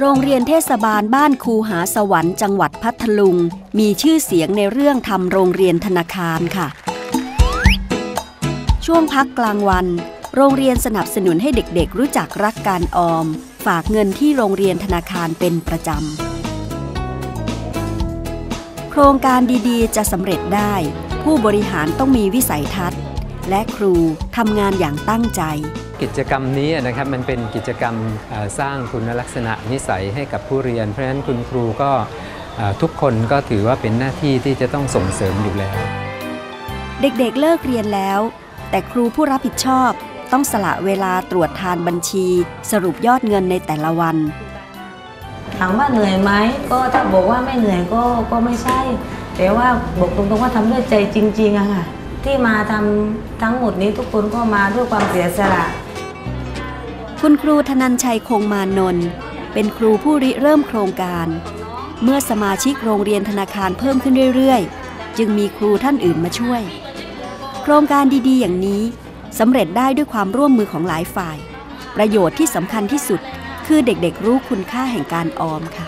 โรงเรียนเทศบาลบ้านคูหาสวรรค์จังหวัดพัทลุง มีชื่อเสียงในเรื่องทำโรงเรียนธนาคารค่ะ ช่วงพักกลางวัน โรงเรียนสนับสนุนให้เด็กๆ รู้จักรักการออม ฝากเงินที่โรงเรียนธนาคารเป็นประจำ โครงการดีๆ จะสำเร็จได้ ผู้บริหารต้องมีวิสัยทัศน์ และครูทำงานอย่างตั้งใจ กิจกรรมนี้นะครับมันเป็นกิจกรรมเอ่อสร้างคุณลักษณะนิสัยให้กับผู้เรียน เพราะฉะนั้นคุณครูก็เอ่อทุกคนก็ถือว่าเป็นหน้าที่ที่จะต้องส่งเสริมอยู่แล้ว เด็กๆเลิกเรียนแล้ว แต่ครูผู้รับผิดชอบต้องสละเวลาตรวจทานบัญชี สรุปยอดเงินในแต่ละวัน ถามว่าเหนื่อยไหมก็ถ้าบอกว่าไม่เหนื่อยก็ก็ไม่ใช่ แต่ว่าบอกตรงๆว่าทำด้วยใจจริงๆอะค่ะที่มาทำทั้งหมดนี้ทุกคนก็มาด้วยความเสียสละ คุณครูธนันชัยคงมานนท์เป็นครูผู้ริเริ่มโครงการ เมื่อสมาชิกโรงเรียนธนาคารเพิ่มขึ้นเรื่อยๆ จึงมีครูท่านอื่นมาช่วย โครงการดีๆ อย่างนี้สำเร็จได้ด้วยความร่วมมือของหลายฝ่าย ประโยชน์ที่สำคัญที่สุดคือเด็กๆรู้คุณค่าแห่งการออมค่ะ